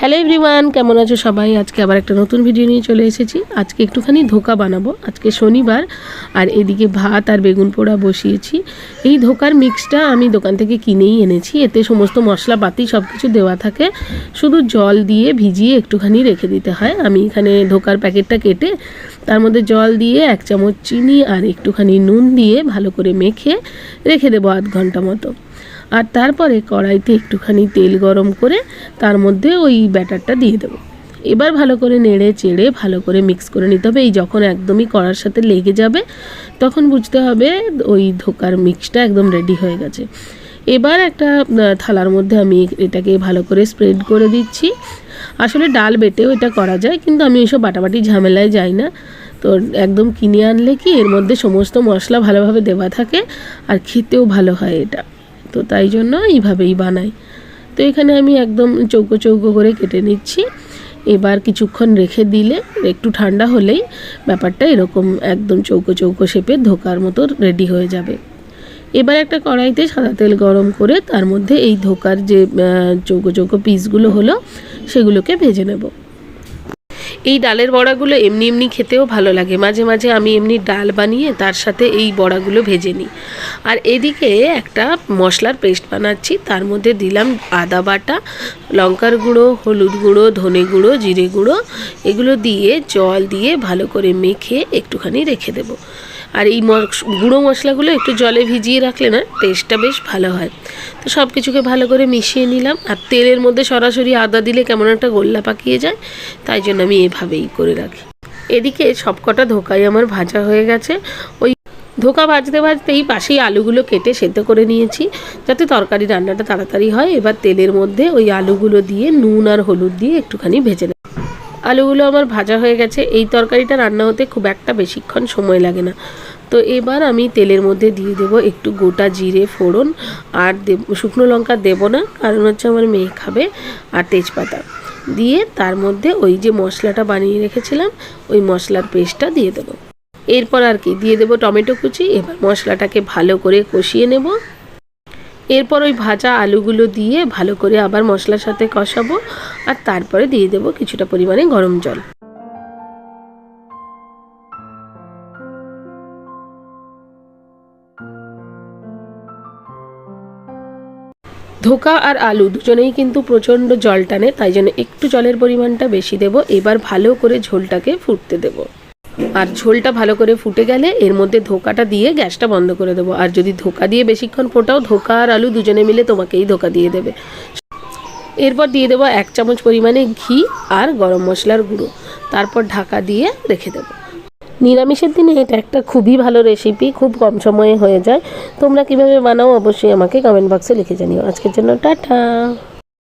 Hello everyone, কেমন আছো সবাই? আজকে আবার একটা নতুন ভিডিও নিয়ে চলে এসেছি। আজকে একটুখানি ধোকা বানাবো। আজকে শনিবার, আর এদিকে ভাত আর বেগুন পোড়া বসিয়েছি। এই ধোকার মিক্সটা আমি দোকান থেকে কিনেই এনেছি। এতে সমস্ত মশলাপাতি সব কিছু দেওয়া থাকে। শুধু জল দিয়ে ভিজিয়ে একটুখানি রেখে দিতে হয়। আমি এখানে ধোকার প্যাকেটটা কেটে, তার মধ্যে জল দিয়ে এক চামচ চিনি আর একটুখানি নুন দিয়ে ভালো করে মেখে রেখে দেবো আধ ঘণ্টা মতো। আর তারপরে কড়াইতে একটুখানি তেল গরম করে, তার মধ্যে ওই ব্যাটারটা দিয়ে দেবো। এবার ভালো করে নেড়ে চেড়ে ভালো করে মিক্স করে নিতে হবে। এই যখন একদমই কড়ার সাথে লেগে যাবে, তখন বুঝতে হবে ওই ধোকার মিক্সটা একদম রেডি হয়ে গেছে। এবার একটা থালার মধ্যে আমি এটাকে ভালো করে স্প্রেড করে দিচ্ছি। আসলে ডাল বেটেও এটা করা যায়, কিন্তু আমি এইসব বাটাবাটি ঝামেলায় যাই না। তো একদম কিনে আনলে কি এর মধ্যে সমস্ত মশলা ভালোভাবে দেওয়া থাকে, আর খেতেও ভালো হয় এটা। তো তাই জন্য এইভাবেই বানাই। তো এখানে আমি একদম চৌকো চৌকো করে কেটে নিচ্ছি। এবার কিছুক্ষণ রেখে দিলে, একটু ঠান্ডা হলেই ব্যাপারটা এরকম একদম চৌকো চৌকো শেপে ধোকার মতো রেডি হয়ে যাবে। এবার একটা কড়াইতে সাদা তেল গরম করে তার মধ্যে এই ধোকার যে চৌকো চৌকো পিসগুলো হলো, সেগুলোকে ভেজে নেব। এই ডালের বড়াগুলো এমনি এমনি খেতেও ভালো লাগে। মাঝে মাঝে আমি এমনি ডাল বানিয়ে তার সাথে এই বড়াগুলো ভেজে নিই। আর এদিকে একটা মশলার পেস্ট বানাচ্ছি, তার মধ্যে দিলাম আদা বাটা, লঙ্কার গুঁড়ো, হলুদ গুঁড়ো, ধনে গুঁড়ো, জিরে গুঁড়ো, এগুলো দিয়ে জল দিয়ে ভালো করে মেখে একটুখানি রেখে দেবো। আর এই গুঁড়ো মশলাগুলো একটু জলে ভিজিয়ে রাখলে না টেস্টটা বেশ ভালো হয়। তো সব কিছুকে ভালো করে মিশিয়ে নিলাম। আর তেলের মধ্যে সরাসরি আদা দিলে কেমন একটা গোল্লা পাকিয়ে যায়, তাই জন্য আমি এভাবেই করে রাখি। এদিকে সবকটা ধোকাই আমার ভাজা হয়ে গেছে। ওই ধোকা ভাজতে ভাজতেই পাশেই আলুগুলো কেটে সেদ্ধ করে নিয়েছি। যাতে তরকারি রান্নাটা তাড়াতাড়ি হয়, এবার তেলের মধ্যে ওই আলুগুলো দিয়ে নুন আর হলুদ দিয়ে একটুখানি ভেজে আলুগুলো আমার ভাজা হয়ে গেছে। এই তরকারিটা রান্না হতে খুব একটা বেশিক্ষণ সময় লাগে না। তো এবার আমি তেলের মধ্যে দিয়ে দেবো একটু গোটা জিরে, ফোড়ন আর শুকনো লঙ্কা দেবো না, কারণ হচ্ছে আমার মেয়ে খাবে, আর তেজপাতা। দিয়ে তার মধ্যে ওই যে মশলাটা বানিয়ে রেখেছিলাম, ওই মশলার পেস্টটা দিয়ে দেবো। এরপর আর কি, দিয়ে দেবো টমেটো কুচি, এবার মশলাটাকে ভালো করে কষিয়ে নেব। এরপর ওই ভাজা আলুগুলো দিয়ে ভালো করে আবার মশলার সাথে কষাবো আর তারপরে দিয়ে দেবো কিছুটা পরিমাণে গরম জল। ধোকা আর আলু দুজনেই কিন্তু প্রচণ্ড জল টানে, তাই জন্য একটু জলের পরিমাণটা বেশি দেব। এবার ভালো করে ঝোলটাকে ফুটতে দেব। আর ঝোলটা ভালো করে ফুটে গেলে এর মধ্যে ধোকাটা দিয়ে গ্যাসটা বন্ধ করে দেবো। আর যদি ধোকা দিয়ে বেশিক্ষণ ফোটাও, ধোকা আর আলু দুজনে মিলে তোমাকেই ধোকা দিয়ে দেবে। এরপর দিয়ে দেবো এক চামচ পরিমাণে ঘি আর গরম মশলার গুঁড়ো। তারপর ঢাকা দিয়ে রেখে দেবো। নিরামিষের দিনে এটা একটা খুবই ভালো রেসিপি খুব কম সময়ে হয়ে যায়। তোমরা কীভাবে বানাও অবশ্যই আমাকে কমেন্ট বক্সে লিখে জানিও। আজকের জন্য টাটা!